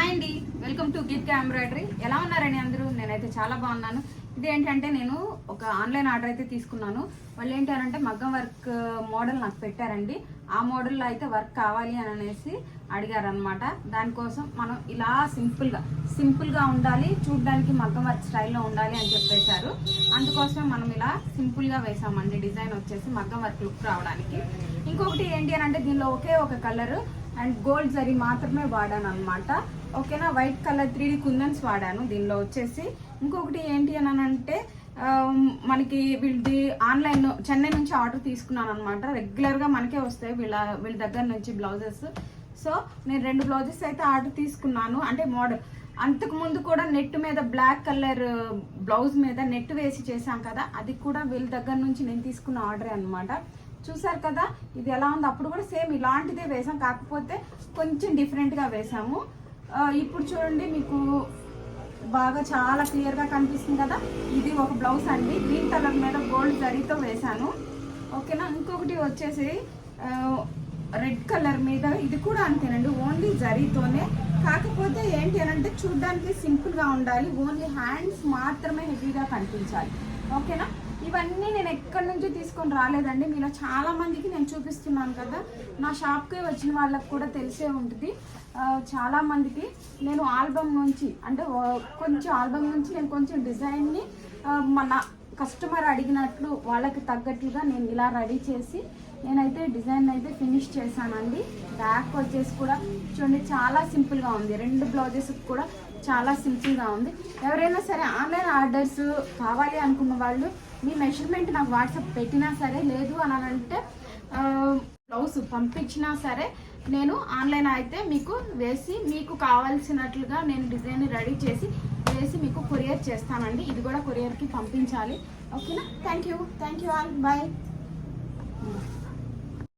Hi అండి. Welcome to gift embroidery. ఎలా ఉన్నారండి అందరూ? నేనైతే చాలా బాగున్నాను. ఇదేంటంటే నేను ఒక ఆన్లైన్ ఆర్డర్ అయితే తీసుకున్నాను. వాళ్ళు ఏంటంటే మగ్గం వర్క్ మోడల్ నాకు పెట్టారండి. ఆ మోడల్లో అయితే వర్క్ కావాలి అని అనేసి అడిగారనమాట దానికోసం మనం ఇలా సింపుల్గా సింపుల్గా ఉండాలి చూడడానికి మగ్గం వర్క్ స్టైల్లో ఉండాలి అని చెప్పేశారు. అందుకోసం మనం ఇలా సింపుల్గా వేసామండి. డిజైన్ వచ్చేసి మగ్గం వర్క్ లుక్ రావడానికి. ఇంకొకటి ఏంటి అని అంటే దీనిలో ఒకే ఒక కలరు అండ్ గోల్డ్ జరీ మాత్రమే వాడాను అనమాట ఓకేనా? వైట్ కలర్ త్రీ కుందన్స్ వాడాను దీనిలో వచ్చేసి. ఇంకొకటి ఏంటి అని అంటే మనకి వీళ్ళది ఆన్లైన్ చెన్నై నుంచి ఆర్డర్ తీసుకున్నాను అనమాట రెగ్యులర్గా మనకే వస్తాయి వీళ్ళ వీళ్ళ దగ్గర నుంచి బ్లౌజెస్. సో నేను రెండు బ్లౌజెస్ అయితే ఆర్డర్ తీసుకున్నాను. అంటే మోడల్ అంతకు ముందు కూడా నెట్ మీద బ్లాక్ కలర్ బ్లౌజ్ మీద నెట్ వేసి చేశాం కదా అది కూడా వీళ్ళ దగ్గర నుంచి నేను తీసుకున్న ఆర్డర్ అనమాట చూసారు కదా? ఇది ఎలా ఉంది? అప్పుడు కూడా సేమ్ ఇలాంటిదే వేసాం. కాకపోతే కొంచెం డిఫరెంట్గా వేసాము. ఇప్పుడు చూడండి మీకు బాగా చాలా క్లియర్గా కనిపిస్తుంది కదా? ఇది ఒక బ్లౌజ్ అండి. గ్రీన్ కలర్ మీద గోల్డ్ జరీతో వేశాను ఓకేనా? ఇంకొకటి వచ్చేసి రెడ్ కలర్ మీద ఇది కూడా అంతేనండి. ఓన్లీ జరీతోనే. కాకపోతే ఏంటి అని అంటే చూడడానికి సింపుల్గా ఉండాలి. ఓన్లీ హ్యాండ్స్ మాత్రమే హెవీగా కనిపించాలి. ఓకేనా? ఇవన్నీ నేను ఎక్కడి నుంచి తీసుకొని రాలేదండి. మీలో చాలా మందికి నేను చూపిస్తున్నాను కదా. నా షాప్కి వచ్చిన వాళ్ళకి కూడా తెలిసే ఉంటుంది. చాలా మందికి నేను ఆల్బమ్ నుంచి అంటే కొంచెం ఆల్బమ్ నుంచి నేను కొంచెం డిజైన్ని మన కస్టమర్ అడిగినట్లు వాళ్ళకి తగ్గట్లుగా నేను ఇలా రెడీ చేసి నేనైతే డిజైన్ అయితే ఫినిష్ చేశానండి. బ్యాక్ వచ్చేసి కూడా చూడండి చాలా సింపుల్గా ఉంది. రెండు బ్లౌజెస్ కూడా చాలా సింపుల్గా ఉంది. ఎవరైనా సరే ఆన్లైన్ ఆర్డర్స్ కావాలి అనుకున్న వాళ్ళు మీ మెషర్మెంట్ నాకు వాట్సాప్ పెట్టినా సరే లేదు అని అంటే బ్లౌజ్ పంపించినా సరే నేను ఆన్లైన్ అయితే మీకు వేసి మీకు కావాల్సినట్లుగా నేను డిజైన్ రెడీ చేసి చేసి మీకు కొరియర్ చేస్తానండి. ఇది కూడా కొరియర్కి పంపించాలి. ఓకేనా? Thank you thank you all. Bye.